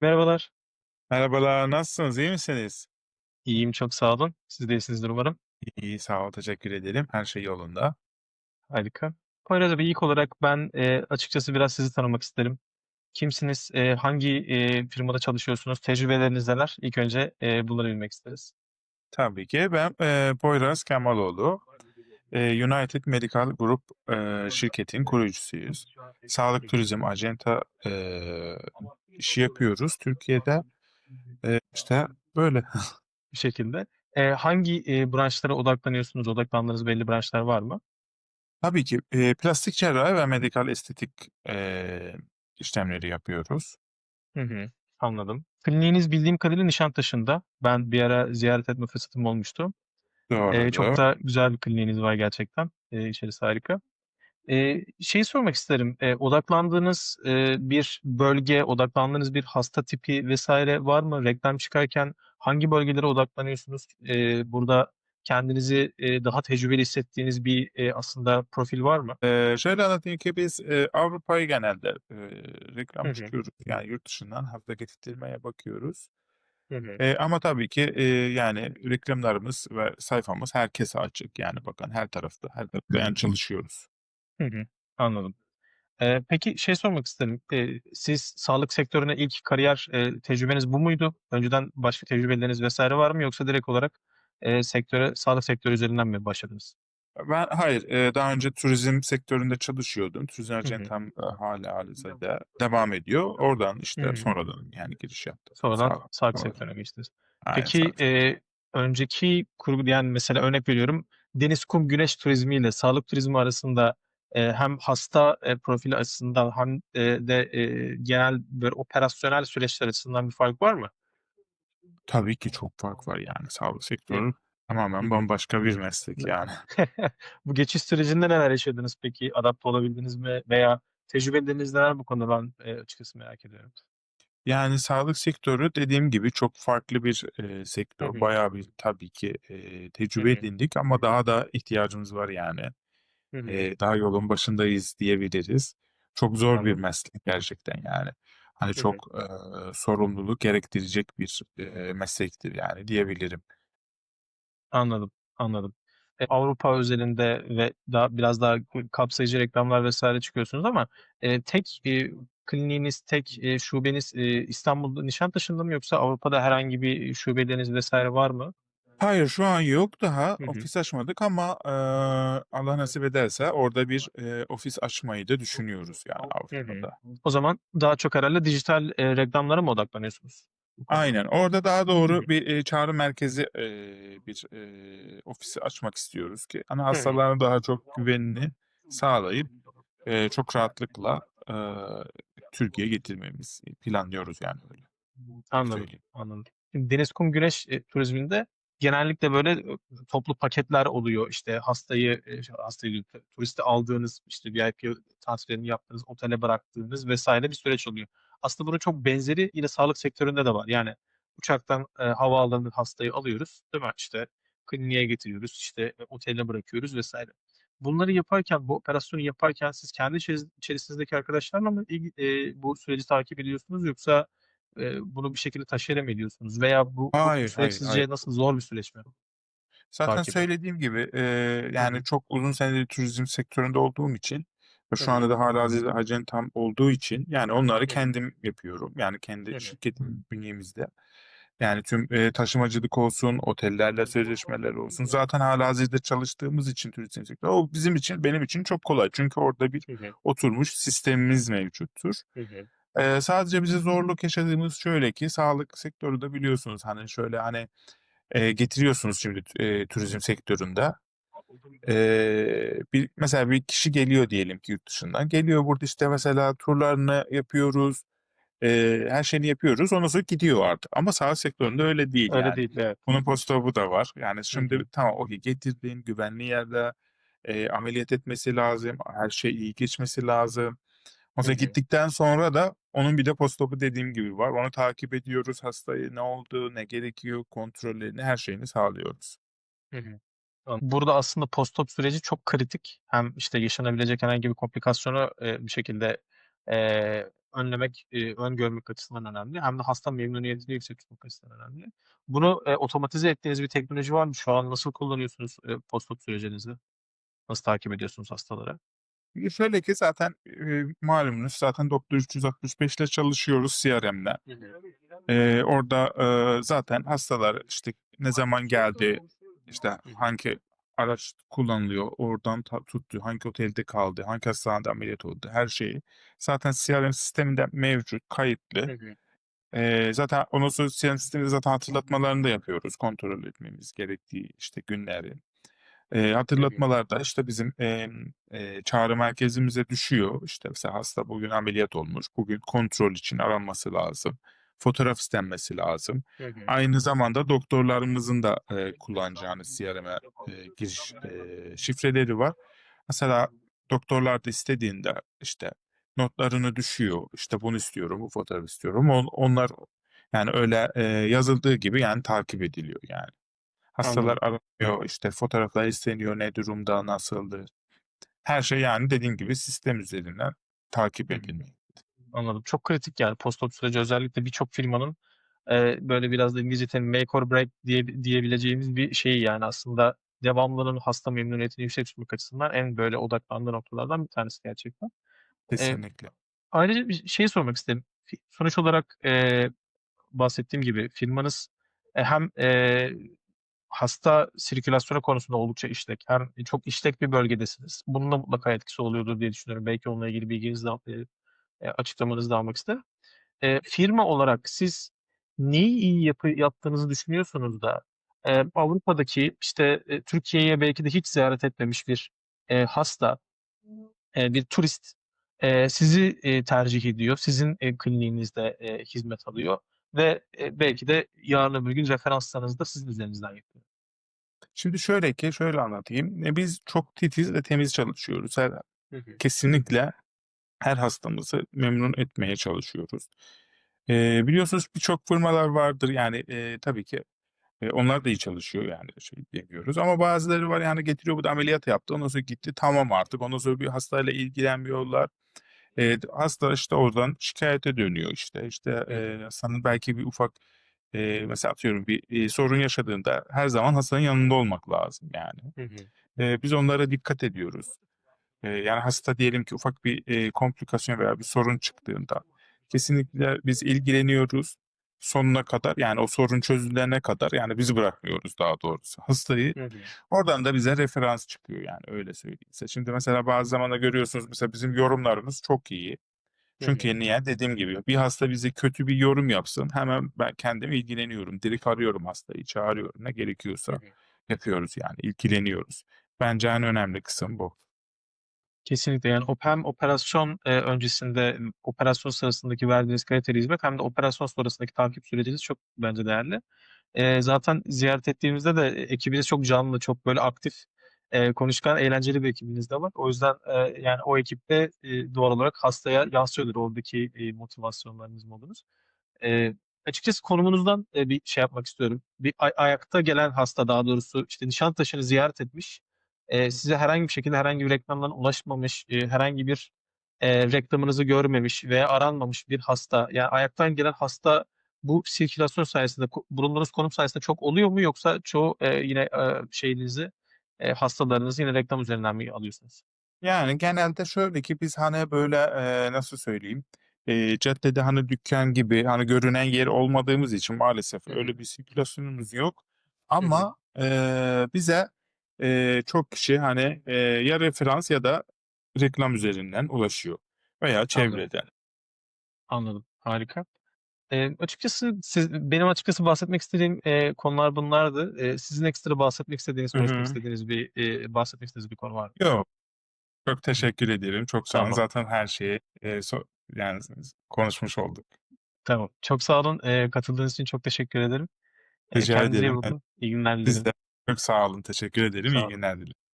Merhabalar. Merhabalar, nasılsınız, iyi misiniz? İyiyim, çok sağ olun. Siz de iyisinizdir umarım. İyi, sağ ol, teşekkür ederim. Her şey yolunda. Harika. Poyraz Bey, ilk olarak ben, eee, açıkçası biraz sizi tanımak isterim. Kimsiniz? Eee, hangi, eee, firmada çalışıyorsunuz? Tecrübeleriniz neler? İlk önce, eee, bunları bilmek isteriz. Tabii ki. Ben, eee, Poyraz Kemaloğlu. United Medical Group, eee, şirketin kurucusuyuz. Sağlık turizm acenta, eee, işi yapıyoruz Türkiye'de. Eee, işte böyle. Bir şekilde. Eee, hangi, eee, branşlara odaklanıyorsunuz? Odaklandığınız belli branşlar var mı? Tabii ki, eee, plastik cerrahi ve medikal estetik, eee, işlemleri yapıyoruz. Hı hı, anladım. Kliniğiniz bildiğim kadarıyla Nişantaşı'nda. Ben bir ara ziyaret etme fırsatım olmuştu. Eee, çok Doğrudur. da güzel bir kliniğiniz var gerçekten. Eee, içerisi harika. Eee, şeyi sormak isterim. Eee, odaklandığınız, eee, bir bölge, odaklandığınız bir hasta tipi vs. var mı? Reklam çıkarken hangi bölgelere odaklanıyorsunuz? Eee, burada kendinizi, eee, daha tecrübeli hissettiğiniz bir, eee, aslında profil var mı? Eee, şöyle anlatayım ki biz, eee, Avrupa'yı genelde, Hı reklam hı. çıkıyoruz. Yani yurt dışından hasta getirtmeye bakıyoruz. Hı hı. Eee, ama tabii ki, eee, yani reklamlarımız ve sayfamız herkese açık. Yani bakın her tarafta, her tarafta yani çalışıyoruz. Hı hı, anladım. Eee, peki şey sormak isterim. Eee, siz sağlık sektörüne ilk kariyer, eee, tecrübeniz bu muydu? Önceden başka tecrübeleriniz vs. var mı? Yoksa direkt olarak, eee, sektöre, sağlık sektörü üzerinden mi başladınız? Ben hayır, daha önce turizm sektöründe çalışıyordum. Turizm Hı hı. acentam, eee, hâlâ hâlihazırda devam ediyor. Oradan Hı işte hı. sonradan yani giriş yaptım. Sonradan Sağ sağlık sonradan. sektörüne geçtiniz. Aynen, Peki, eee, önceki kurgu yani mesela örnek veriyorum, deniz, kum, güneş turizmiyle sağlık turizmi arasında, eee, hem hasta, eee, profili açısından hem, eee, de, eee, genel böyle operasyonel süreçler açısından bir fark var mı? Tabii ki çok fark var yani. Sağlık Hı. sektörü Hı tamamen bambaşka bir meslek yani. Bu geçiş sürecinde neler yaşadınız peki? Adapte olabildiniz mi veya tecrübeleriniz neler bu konuda? Ben, açıkçası merak ediyorum. Yani sağlık sektörü dediğim gibi çok farklı bir, Hı sektör. hı. Bayağı bir tabii ki, Hı tecrübe hı. edindik ama daha da ihtiyacımız var yani. Hı hı. Eee, daha yolun başındayız diyebiliriz. Çok zor bir Anladım. meslek gerçekten yani. Hani Hı hı. çok, eee, sorumluluk gerektirecek bir, eee, meslektir yani diyebilirim. Anladım, anladım. Eee, Avrupa özelinde ve daha biraz daha kapsayıcı reklamlar vs. çıkıyorsunuz ama, eee, tek, eee, kliniğiniz, tek, eee, şubeniz, eee, İstanbul'da Nişantaşı'nda mı yoksa Avrupa'da herhangi bir şubeleriniz vs. var mı? Hayır, şu an yok daha. Hı hı. Ofis açmadık ama, eee, Allah nasip ederse orada bir, eee, ofis açmayı da düşünüyoruz yani Hı hı. Avrupa'da. O zaman daha çok herhâlde dijital, eee, reklamlara mı odaklanıyorsunuz? Aynen. Orada daha doğru bir, eee, çağrı merkezi, eee, bir, eee, ofisi açmak istiyoruz ki hani Hı hı. hastalara daha çok güvenini sağlayıp, eee, çok rahatlıkla, eee, Türkiye'ye getirmemizi planlıyoruz yani öyle Anladım, söyleyeyim. anladım. Şimdi deniz, kum, güneş, eee, turizminde genellikle böyle, toplu paketler oluyor. İşte hastayı, ş hastayı diyorum, turisti aldığınız, işte VIP transferini yaptığınız, otele bıraktığınız vs. bir süreç oluyor. Aslında bunun çok benzeri yine sağlık sektöründe de var. Yani uçaktan, eee, havaalanından hastayı alıyoruz, değil mi? İşte kliniğe getiriyoruz, işte, eee, oteline bırakıyoruz vs. Bunları yaparken, bu operasyonu yaparken siz kendi içeriz içerisinizdeki arkadaşlarla mı eee, bu süreci takip ediyorsunuz yoksa, eee, bunu bir şekilde taşeron mı ediyorsunuz veya bu bu Hayır, süreç hayır, hayır. sizce nasıl, zor bir süreç mi Zaten söylediğim gibi, eee, Hı yani hı. çok uzun senedir turizm sektöründe olduğum için şu hı. anda da hâlihazırda acentam olduğu için yani onları kendim yapıyorum. Yani kendi hı. şirketim bünyemizde. Yani tüm, eee, taşımacılık olsun, otellerle sözleşmeler olsun zaten hâlihazırda çalıştığımız için turizm sektörü o bizim için, benim için çok kolay. Çünkü orada bir oturmuş sistemimiz mevcuttur. Eee, sadece bize zorluk yaşadığımız şöyle ki sağlık sektörü de biliyorsunuz hani şöyle hani, eee, getiriyorsunuz şimdi, eee, turizm sektöründe. Eee, bir mesela bir kişi geliyor diyelim ki yurt dışından. Geliyor burada işte mesela turlarını yapıyoruz, eee, her şeyini yapıyoruz. Ondan sonra gidiyor artık ama sağlık sektöründe öyle değil Öyle yani. değil, evet. Bunun postop'u da var. Yani şimdi hı. tamam, okay, getirdin, güvenli yerde, eee, ameliyat etmesi lazım, her şey iyi geçmesi lazım. Ondan Hı sonra hı. gittikten sonra da onun bir de postop'u dediğim gibi var. Onu takip ediyoruz. Hastaya ne oldu, ne gerekiyor, kontrollerini, her şeyini sağlıyoruz. Hı hı. Burada aslında postop süreci çok kritik. Hem işte yaşanabilecek herhangi bir komplikasyonu, eee, bir şekilde, eee, önlemek, eee, öngörmek açısından önemli hem de hasta memnuniyetini yüksek tutmak açısından önemli. Bunu, eee, otomatize ettiğiniz bir teknoloji var mı? Şu an nasıl kullanıyorsunuz, eee, post-op sürecinizde? Nasıl takip ediyorsunuz hastaları? Şöyle ki zaten, eee, malumunuz zaten Doktor 365 ile çalışıyoruz hı. Eee, orada, eee, zaten hastalar, işte, ne zaman geldi, işte, hangi araç kullanılıyor, oradan tuttu, hangi otelde kaldı, hangi hastanede ameliyat oldu, her şeyi zaten CRM sisteminde mevcut, kayıtlı. Hı. Eee, zaten ondan sonra CRM sisteminde zaten hatırlatmalarını da yapıyoruz kontrol etmemiz gerektiği, işte, günleri. Eee, Hı hı. hatırlatmalar da, işte, bizim, emm, eee, çağrı merkezimize düşüyor. İşte, mesela hasta bugün ameliyat olmuş, bugün kontrol için aranması lazım, fotoğraf istenmesi lazım. Hı hı. Aynı zamanda doktorlarımızın da, eee, kullanacağını CRM'e, eee, giriş, eee, şifreleri var. Mesela doktorlar da istediğinde, işte, notlarını düşüyor, işte, bunu istiyorum, bu fotoğrafı istiyorum. On onlar yani öyle, eee, yazıldığı gibi, yani, takip ediliyor, yani. Hastalar Anladım. aranıyor, işte, fotoğraflar isteniyor, ne durumda, nasıldı? Her şey, yani, dediğim gibi sistem üzerinden takip edilmekte. Anladım. Çok kritik, yani, post-op süreci özellikle birçok firmanın, eee, böyle biraz da İngilizce terim make or break diye diyebileceğimiz bir şeyi, yani, aslında devamlılığın hasta memnuniyetini yüksek tutmak açısından en böyle odaklandığı noktalardan bir tanesi gerçekten. Eee, Kesinlikle. ayrıca bir şeyi sormak isterim. Fi sonuç olarak, eee, bahsettiğim gibi firmanız, eee, hem, eee, hasta sirkülasyonu konusunda oldukça işlek hem çok işlek bir bölgedesiniz. Bunun da mutlaka etkisi oluyordur diye düşünüyorum. Belki onunla ilgili bilginizi de, eee, eee, açıklamanızı da almak isterim. Eee, firma olarak siz neyi iyi yapı yaptığınızı düşünüyorsunuz da, eee, Avrupa'daki, işte, eee, Türkiye'ye belki de hiç ziyaret etmemiş bir, eee, hasta, eee, bir turist, eee, sizi, eee, tercih ediyor, sizin, eee, kliniğinizde, eee, hizmet alıyor ve, eee, belki de yarın öbür gün referanslarınızı da sizin üzerinizden yapıyor? Şimdi şöyle ki, şöyle anlatayım. Eee, biz çok titiz ve temiz çalışıyoruz. Her Hı hı. kesinlikle her hastamızı memnun etmeye çalışıyoruz. Eee, biliyorsunuz birçok firmalar vardır, yani, eee, tabii ki, eee, onlar da iyi çalışıyor, yani, şey demiyoruz ama bazıları var, yani, getiriyor burada ameliyat yaptı, ondan sonra gitti, tamam artık. Ondan sonra bir hastayla ilgilenmiyorlar. Eee, hasta, işte, oradan şikâyete dönüyor, işte işte, eee, hastanın belki bir ufak, eee, mesela atıyorum bir, iii, sorun yaşadığında her zaman hastanın yanında olmak lazım, yani. Hı hı. Eee, biz onlara dikkat ediyoruz. Yani, hasta diyelim ki ufak bir, eee, komplikasyon veya bir sorun çıktığında kesinlikle biz ilgileniyoruz sonuna kadar, yani, o sorun çözülene kadar, yani, bizi bırakmıyoruz daha doğrusu. Hastayı Hı hı. oradan da bize referans çıkıyor, yani, öyle söyleyeyim. Şimdi mesela bazı zamanda görüyorsunuz, mesela bizim yorumlarımız çok iyi. Hı hı. Çünkü niye? Dediğim gibi bir hasta bize kötü bir yorum yapsın, hemen ben kendim ilgileniyorum. Direkt arıyorum hastayı, çağırıyorum. Ne Hı gerekiyorsa hı. yapıyoruz, yani, ilgileniyoruz. Bence en önemli kısım bu. Kesinlikle, yani, op hem operasyon, öncesinde, operasyon sırasındaki verdiğiniz kaliteli hizmet hem de operasyon sonrasındaki takip süreciniz çok bence değerli. Zaten ziyaret ettiğimizde de, ekibiniz çok canlı, çok böyle aktif, konuşkan, eğlenceli bir ekibiniz de var. O yüzden, yani, o ekip de, eee, doğal olarak hastaya yansıyordur oradaki, eee, motivasyonlarınız, modunuz. Açıkçası konumunuzdan, bir şey yapmak istiyorum. Bir ay ayakta gelen hasta, daha doğrusu, işte, Nişantaşı'nı ziyaret etmiş, eee, size herhangi bir şekilde herhangi bir reklamdan ulaşmamış, eee, herhangi bir, eee, reklamınızı görmemiş veya aranmamış bir hasta, yani, ayaktan gelen hasta bu sirkülasyon sayesinde, bulunduğunuz konum sayesinde çok oluyor mu yoksa çoğu, eee, yine, eee, şeyinizi, eee, hastalarınızı yine reklam üzerinden mi alıyorsunuz? Yani, genelde şöyle ki biz, hani, böyle, eee, nasıl söyleyeyim, eee, caddede, hani, dükkân gibi, hani, görünen yer olmadığımız için maalesef Hı hı. öyle bir sirkülasyonumuz yok Hı hı. ama, eee, bize, eee, çok kişi, hani, eee, ya referans ya da reklam üzerinden ulaşıyor veya Anladım. çevreden. Anladım, harika. Eee, açıkçası siz benim açıkçası bahsetmek istediğim, eee, konular bunlardı. Eee, sizin ekstra bahsetmek istediğiniz, Hı konuşmak hı. istediğiniz bir, eee, bahsetmek istediğiniz bir konu var mı? Yok. Çok teşekkür ederim. Çok sağ olun. Tamam. Zaten her şeyi, eee, so yani, konuşmuş olduk. Tamam. Çok sağ olun. Eee, katıldığınız için çok teşekkür ederim. Eee, Rica kendinize iyi ederim. Bakın. İyi günler Siz dilerim. de çok sağ olun. Teşekkür ederim. Sağ İyi olun. günler dilerim.